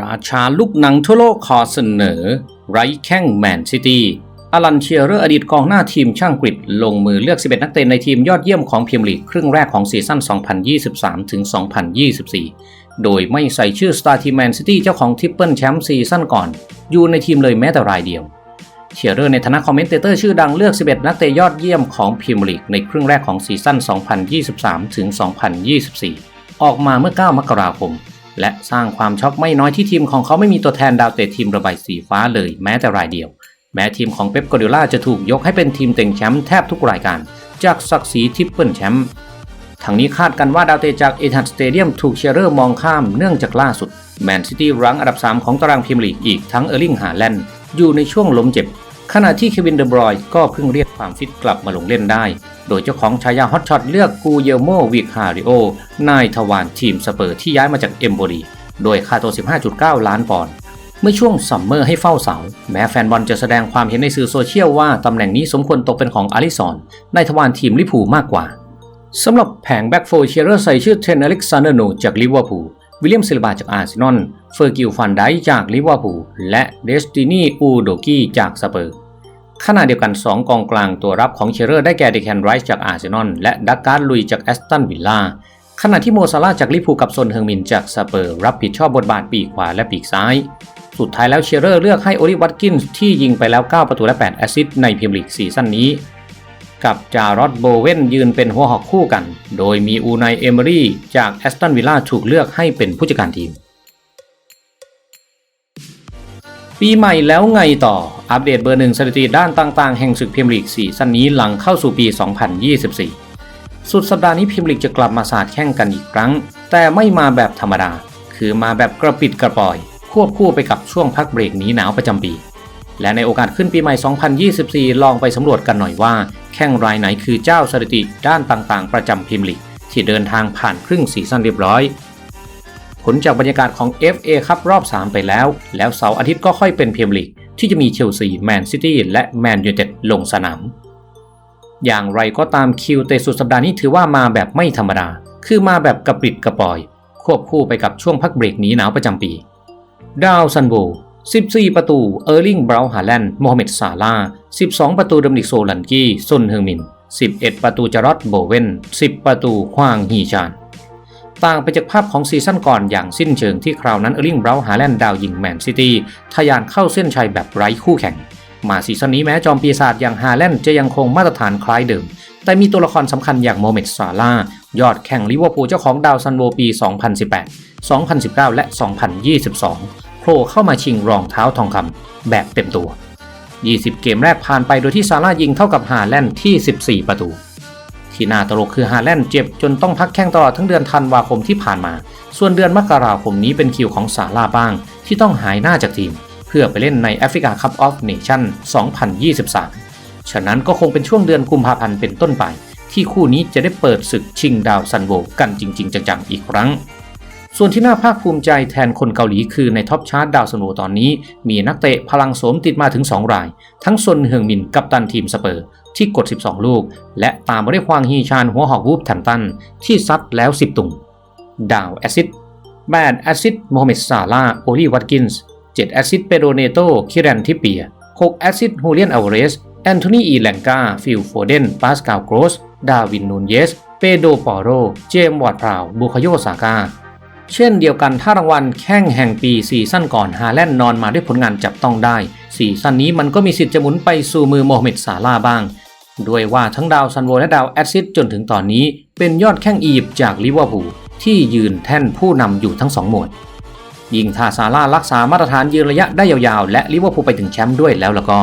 ราชาลูกหนังทั่วโลกขอเสนอ ไรแข้งแมนซิตี้อลันเชียร์เรออดีตกองหน้าทีมช่างกฤษลงมือเลือก 11 นักเตะในทีมยอดเยี่ยมของพรีเมียร์ลีกครึ่งแรกของซีซั่น 2023-2024 โดยไม่ใส่ชื่อสตาร์ทีมแมนซิตี้เจ้าของทริปเปิลแชมป์ซีซั่นก่อน อยู่ในทีมเลยแม้แต่รายเดียว เชียร์เรอร์ในฐานะคอมเมนเตอร์ชื่อดังเลือก 11 นักเตะยอดเยี่ยมของพรีเมียร์ลีกในครึ่งแรกของซีซั่น 2023-2024 ออกมาเมื่อ 9 มกราคม และสร้างความช็อกไม่น้อยที่ทีมของเขาไม่มีตัวแทนดาวเตะทีมระบายสีฟ้าเลยแม้แต่รายเดียว แม้ทีมของเป๊ปกวาร์ดิโอลาจะถูกยกให้เป็นทีมเต็งแชมป์แทบทุกรายการ จากศักดิ์ศรีทิปเปิลแชมป์ทั้งนี้คาดกันว่าดาวเตะจากเอทันสเตเดียมถูกเชียร์เรอร์มองข้ามเนื่องจากล่าสุดแมนซิตี้รั้งอันดับ 3 ของตารางพรีเมียร์ลีกอีกทั้งเออร์ลิงฮาแลนด์อยู่ในช่วงล้มเจ็บ ขณะที่เควินเดอบรอยก็เพิ่งเรียกความฟิตกลับมาลงเล่นได้ โดยเจ้าของฉายาฮอตช็อตเลือกกูเยลโมวิกฮาริโอนายทวารทีมสเปอร์ที่ย้ายมาจากเอมโบรีโดยค่าตัว 15.9 ล้านปอนด์เมื่อช่วงซัมเมอร์ให้เฝ้าเสา แม้แฟนบอลจะแสดงความเห็นในสื่อโซเชียลว่าตำแหน่งนี้สมควรตกเป็นของอาริสันในทวารทีมลิพูมากกว่าสำหรับแผงแบ็กโฟเชียร์ใส่ชื่อเทรนอเล็กซานเดอร์โนจากลิเวอร์พูล วิลเลียมซิลบาจากอาร์เซนอล เฟอร์กิลฟันไดจากลิเวอร์พูล และเดสตินีอูโดกี้จากสเปอร์ ขณะเดียวกัน 2 กองกลางตัวรับของเชยร์ได้แก่เดแคนไรส์จากอาร์เซนอล และดักการ์ลุยจากแอสตันวิลล่า ขณะที่โมซาลาจากลิพูลกับซนเฮงมินจากสเปอร์ รับผิดชอบบทบาทปีกขวาและปีกซ้าย สุดท้ายแล้วเชียร์เลือกให้โอลิวัตกินส์ที่ยิงไปแล้ว 9 ประตูและ 8 แอสซิสต์ในพรีเมียร์ลีกซีซั่นนี้ กับจารอดโบเวนยืนเป็นหัวหอกคู่กัน โดยมีอูไนเอเมอรี่จากแอสตันวิลล่าถูกเลือกให้เป็นผู้จัดการทีม ปีใหม่แล้วไงต่อ อัปเดตเบอร์หนึ่งสถิติด้านต่างๆ แห่งศึกพรีเมียร์ลีกซีซั่นนี้หลังเข้าสู่ปี 2024 สุดสัปดาห์นี้พรีเมียร์ลีกจะกลับมาสาดแข่งกันอีกครั้ง แต่ไม่มาแบบธรรมดา คือมาแบบกระปิดกระปอย ควบคู่ไปกับช่วงพักเบรกหนีหนาวประจำปี และในโอกาสขึ้นปีใหม่ 2024 ลองไปสำรวจกันหน่อยว่า แข่งรายไหนคือเจ้าสถิติด้านต่างๆ ประจำพรีเมียร์ลีกที่เดินทางผ่านครึ่งซีซั่นเรียบร้อย ผลจากบรรยากาศของ FA ครับรอบ 3 ไปแล้ว แล้วเสาร์อาทิตย์ก็ค่อยเป็นพรีเมียร์ลีกที่จะมีเชลซีแมนซิตี้และแมนยูไนเต็ดลงสนาม อย่างไรก็ตามคิวเตะสุดสัปดาห์นี้ถือว่ามาแบบไม่ธรรมดา คือมาแบบกระปริดกระปอย ควบคู่ไปกับช่วงพักเบรกหนีหนาวประจำปี ดาวซันโว 14 ประตูเออร์ลิง บราวน์ฮาแลนด์โมฮัมเหม็ด ซาลา 12 ประตูดมนิกโซลันกี้ซุนเฮงมิน 11 ประตูจารอดโบเวน 10 ประตูฮวางฮีชาน ต่างไปจากภาพของซีซั่นก่อนอย่างสิ้นเชิงที่คราวนั้นเออร์ลิง บราวน์ฮาแลนด์ดาวยิงแมนซิตี้ทะยานเข้าเส้นชัยแบบไร้คู่แข่ง มาซีซั่นนี้แม้จอมปีศาจอย่างฮาแลนด์จะยังคงมาตรฐานคล้ายเดิม แต่มีตัวละครสำคัญอย่างโมเมดซาลายอดแข่งลิเวอร์พูลเจ้าของดาวซันโวปี 2018 2019 และ 2022 ผล่เข้ามาชิงรองเท้าทองคำแบบเต็มตัว 20 เกมแรกผ่านไปโดยที่ซาร่ายิงเท่ากับฮาแลนด์ที่ 14 ประตู ที่น่าตลกคือฮาแลนด์เจ็บจนต้องพักแข้งตลอดทั้งเดือนธันวาคมที่ผ่านมา ส่วนเดือนมกราคมนี้เป็นคิวของซาร่าบ้าง ที่ต้องหายหน้าจากทีม เพื่อไปเล่นในแอฟริกาคัพออฟเนชั่น 2023 ฉะนั้นก็คงเป็นช่วงเดือนกุมภาพันธ์เป็นต้นไป ที่คู่นี้จะได้เปิดศึกชิงดาวซันโวกันจริง ๆ จังๆอีกครั้ง ส่วนที่น่าภาคภูมิใจแทนคนเกาหลีคือในท็อปชาร์ตดาวซันโวตอนนี้ มีนักเตะพลังโสมติดมาถึง 2 ราย ทั้งซนเฮืองมินกับตันทีมสเปอร์ ที่กด 12 ลูก และตามมาด้วยควางฮีชานหัวหอกวูฟแทนตัน ที่ซัดแล้ว 10 ตุงดาวแอซิดแบดแอซิดโมฮัมเหม็ดซาลาโอลีวัตกินส์7แอซิดเปโดเนโตคิรันทิเปีย6แอซิดฮูเลียนอัลเรสแอนโทนีอีแลงกาฟิลโฟเดนปาสกาลโกรส ดาวินนูนเยส เปโดปอโร เจมส์วอร์ดพราว บุคโยซากา เช่นเดียวกันถ้ารางวัลแข้งแห่งปีซีซั่นก่อนฮาแลนด์นอนมาด้วยผลงานจับต้องได้ซีซั่นนี้มันก็มีสิทธิ์จะหมุนไปสู่มือโมฮัมเหม็ดซาลาบ้าง ด้วยว่าทั้งดาวซันโวและดาวแอซิดจนถึงตอนนี้เป็นยอดแข้งอียิปต์จากลิเวอร์พูลที่ยืนแท่นผู้นำอยู่ทั้งสองหมวดยิ่งถ้าซาร่ารักษามาตรฐานยืนระยะได้ยาวๆ และลิเวอร์พูลไปถึงแชมป์ด้วยแล้วแล้วก็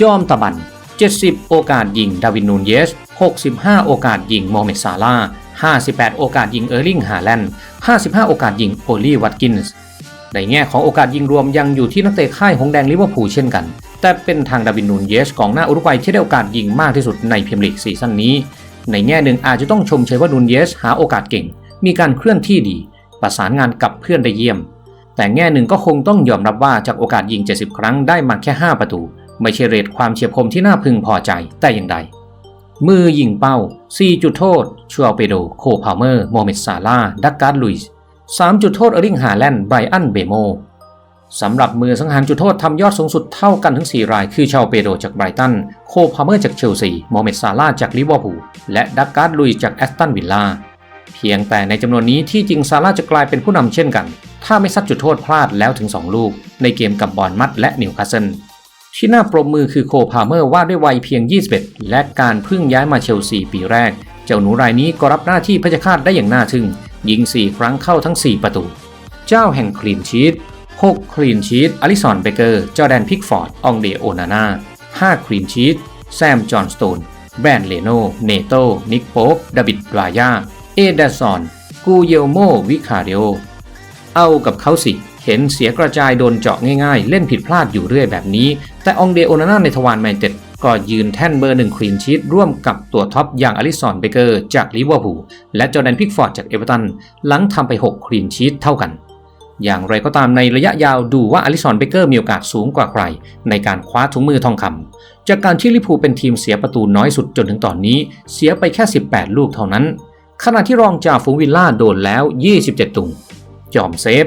จอมตะบัน 70 โอกาสยิงดาวินนูนเยส 65 โอกาสยิงโมฮัมเหม็ดซาลา 58 โอกาสยิงเออร์ลิงฮาแลนด์55 โอกาสยิงโอลีวัตกินส์ในแง่ของโอกาสยิงรวมยังอยู่ที่นักเตะค่ายหงแดงลิเวอร์พูลเช่นกัน แต่เป็นทางดาวินนูนเยสกองหน้าอุรุกวัยที่ได้โอกาสยิงมากที่สุดในพรีเมียร์ลีกซีซั่นนี้ ในแง่หนึ่งอาจจะต้องชมเชยว่านูนเยสหาโอกาสเก่ง มีการเคลื่อนที่ดี ประสานงานกับเพื่อนได้เยี่ยม แต่แง่หนึ่งก็คงต้องยอมรับว่าจากโอกาสยิง 70 ครั้งได้มาแค่ 5 ประตู ไม่ใช่เรทความเฉียบคมที่น่าพึงพอใจแต่อย่างใด มือยิงเป้า 4 จุดโทษ ชัวเปโด โคพาวเมอร์ โมเมดซาลา ดักการ์ลุยส์3จุดโทษออร์ลิงฮาแลนด์ไบรอัน เบโมสำหรับมือสังหารจุดโทษทำยอดสูงสุดเท่ากันทั้ง 4 ราย คือชาวเปโดจากไบรตัน โคพาเมอร์จากเชลซี โมเมดซาลาจากลิเวอร์พูล และดักการ์ดลุยจากแอสตันวิลล่า เพียงแต่ในจำนวนนี้ที่จริงซาร่าจะกลายเป็นผู้นำเช่นกัน ถ้าไม่ซัดจุดโทษพลาดแล้วถึง 2 ลูก ในเกมกับบอร์นมัดและนิวคาสเซิล ที่น่าปรบมือคือโคพาเมอร์ว่าด้วยวัยเพียง 21 และการเพิ่งย้ายมาเชลซีปีแรก เจ้าหนูรายนี้ก็รับหน้าที่พชฆาตได้อย่างน่าทึ่ง ยิง 4 ครั้งเข้าทั้ง 4 ประตู เจ้าแห่งคลีนชีต6คลีนชีตอลิสันเบเกอร์ จอแดนพิกฟอร์ด องเดโอนาน่า5คลีนชีตแซม จอห์นสโตน แบรนเลโน เนโต นิกโป๊ปดาบิดรายา เอเดซอน กูเยลโม วิคาเดโอ เอากับเขาสิ เห็นเสียกระจายโดนเจาะง่ายๆ เล่นผิดพลาดอยู่เรื่อยแบบนี้ แต่องเดโอนาน่าในทวารแมนเต็ดก็ยืนแท่นเบอร์หนึ่งคลีนชีตร่วมกับตัวท็อปอย่างอลิสันเบเกอร์จากลิเวอร์พูลและจอแดนพิกฟอร์ดจากเอเวอร์ตันหลังทำไป 6คลีนชีตเท่ากัน อย่างไรก็ตามในระยะยาวดูว่าอลิสันเบเกอร์มีโอกาสสูงกว่าใคร ในการคว้าถุงมือทองคำจากการที่ลิเวอร์พูลเป็นทีมเสียประตูน้อยสุดจนถึงตอนนี้ เสียไปแค่ 18 ลูกเท่านั้น ขณะที่รองจ่าฝูงวิลล่าโดนแล้ว 27ตุงจอมเซฟ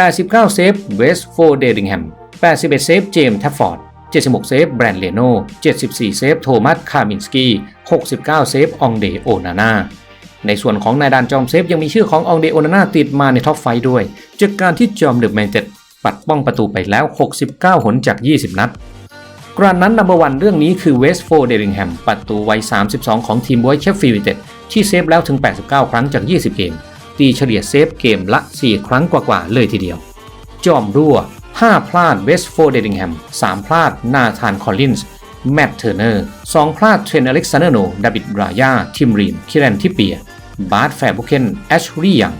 89 เซฟเวสต์โฟเดริงแฮม 81 เซฟเจมส์แทฟฟอร์ด 76 เซฟแบรนด์เลโน่74 เซฟโทมัสคามินสกี้ 69 เซฟองเดโอนาน่าในส่วนของนายดานจอมเซฟยังมีชื่อขององเดโอนาน่าติดมาในท็อปไฟด้วยจากการที่จอมเดอะแมนเต็ดปัดป้องประตูไปแล้ว 69 หนจาก 20 นัด กรานนั้นนัมเบอร์วันเรื่องนี้คือเวสต์โฟเดริงแฮมประตูวัย 32 ของทีมบอยเชฟฟิลด์เต็ดที่เซฟแล้วถึง 89 ครั้งจาก 20 เกม ตีเฉลี่ยเซฟเกมละ 4 ครั้งกว่าๆเลยทีเดียว จอมรั่ว 5 พลาดเวสต์โฟเดริงแฮม 3 พลาดนาธานคอลลินส์แมตต์เทอร์เนอร์2พลาดเทรนอเล็กซานเดอร์โนดาบิดรายา ทิมรีน คิรันทิเปีย บาร์ดแฟร์บุเคนแอชรียัง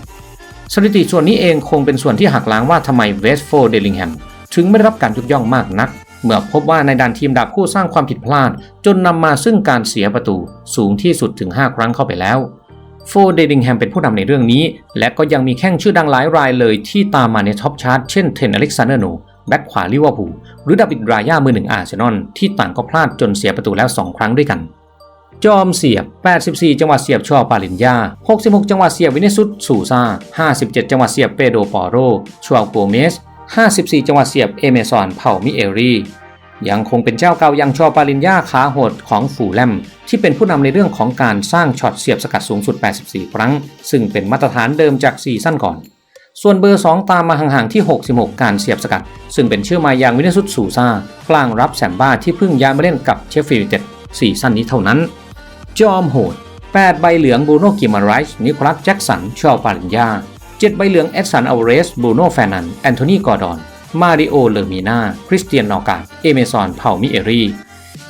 สถิติส่วนนี้เองคงเป็นส่วนที่หักล้างว่าทำไมเวสต์โฟเดลิงแฮมถึงไม่ได้รับการยกย่องมากนัก เมื่อพบว่าในด้านทีมดาบคู่สร้างความผิดพลาด จนนำมาซึ่งการเสียประตูสูงที่สุดถึง 5 ครั้งเข้าไปแล้ว โฟเดลิงแฮมเป็นผู้นำในเรื่องนี้ และก็ยังมีแข้งชื่อดังหลายรายเลยที่ตามมาในท็อปชาร์ตเช่นเทนอเล็กซานเดอร์โนแบ็คขวาลิเวอร์พูลหรือดาบิดรายามือหนึ่งอาร์เซนอลที่ต่างก็พลาดจนเสียประตูแล้ว 2 ครั้งด้วยกัน จอมเสียบ 84 จังหวัดเสียบชอปาลินยา 66 จังหวัดเสียบวินิสุตสูซา 57 จังหวัดเสียบเปโดปอโรชัวโกเมส 54 จังหวัดเสียบเอเมซอนเผ่ามิเอรี ยังคงเป็นเจ้าเก่ายังชอปาลินยาขาโหดของฝูแลม ที่เป็นผู้นำในเรื่องของการสร้างช็อตเสียบสกัดสูงสุด 84 ครั้ง ซึ่งเป็นมาตรฐานเดิมจากซีซั่นก่อน ส่วนเบอร์ 2 ตามมาห่างๆที่ 66 การเสียบสกัด ซึ่งเป็นชื่อมาอย่างวินิสุตสูซากลางรับแซมบ้าที่เพิ่งย้ายมาเล่นกับเชฟฟิลด์เต็ดซีซั่นนี้เท่านั้น จอมโหด 8 ใบเหลืองบูโน่กิมาไรส์นิโคลัสแจ็กสันชอปาลินยา7ใบเหลืองเอ็ดสันอเวเรสบูโน่แฟนันแอนโทนีกอร์ดอน มาริโอ เลอร์มีนาคริสเตียนนอกาเอเมซอนเผ่ามิเอรี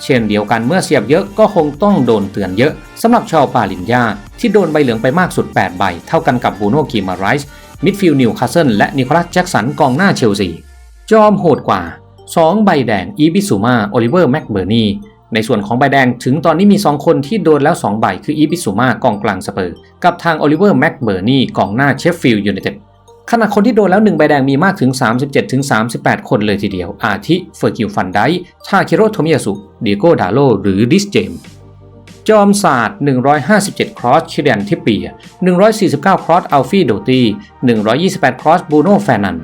เช่นเดียวกันเมื่อเสียบเยอะก็คงต้องโดนเตือนเยอะสำหรับชาวปาลินยาที่โดนใบเหลืองไปมากสุด 8 ใบ เท่ากันกับบูโนกิมาไรส์มิดฟิลด์นิวคาสเซิลและนิโคลัสแจ็กสันกองหน้าเชลซีจอมโหดกว่า 2 ใบแดงอีบิสุมาโอลิเวอร์แม็กเบอร์นีในส่วนของใบแดงถึงตอนนี้มี 2 คนที่โดนแล้ว 2 ใบคืออีบิสุมากองกลางสเปอร์ กับทางโอลิเวอร์แม็กเบอร์นีกองหน้าเชฟฟิลด์ยูไนเต็ด ขณะคนที่โดนแล้ว1ใบแดงมีมากถึง 37-38 คนเลยทีเดียว อาทิเฟอร์กิวฟันไดทาคิโรโทมิยาสุเดียโกดาโล หรือดิสเจมจอมศาสตร์ 157 ครอสคิเดนทิเปีย 149 ครอส อัลฟี่ โดตี้ 128 ครอส บูโน่แฟนัน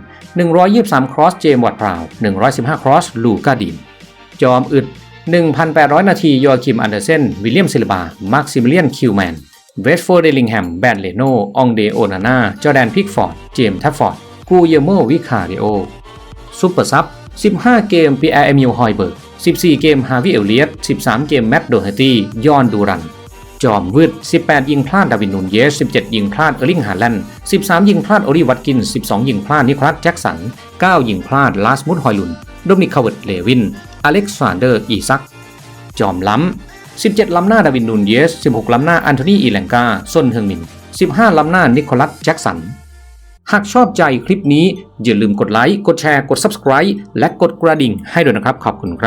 123 ครอส เจมวัตพราว 115 ครอส ลูกาดิน จอมอึด 1,800 นาที โยอคิม อันเดอร์เซน วิลเลียมซิลบา มาร์คซิมิเลียน คิวแมน เวสโฟเดลิงแฮม แบนเลโนองเดโอนาน่า จอแดนพิกฟอร์ด เจมส์ทัฟฟอร์ด กูเยโมวิคาริโอซูเปอร์ซับ 15 เกมปีแอร์เอมิลฮอยเบิร์ก 14 เกมฮาวิเอลเลียต13 เกมแมตต์โดเฮตี้ ยอนดูรัน จอมวืด 18 ยิงพลาดดาวินนูนเยส 17 ยิงพลาดเออร์ลิงฮาแลนด์ 13 ยิงพลาดโอริวัตกิน 12 ยิงพลาดนิโคลัสแจ็กสัน 9 ยิงพลาดลาสมุดฮอยลุน โดมินิกคาเวิร์ดเลวิน อเล็กซานเดอร์ อีซัก จอมล้ำ 17 ล้ำหน้าดาวินนูนเยส 16 ล้ำหน้าอันโทนีอีแลงกาส้นเฮิงมิน 15 ล้ำหน้านิโคลัสแจ็กสัน หากชอบใจคลิปนี้อย่าลืมกดไลค์ กดแชร์ กด Subscribe และกดกระดิ่งให้ด้วยนะครับ ขอบคุณครับ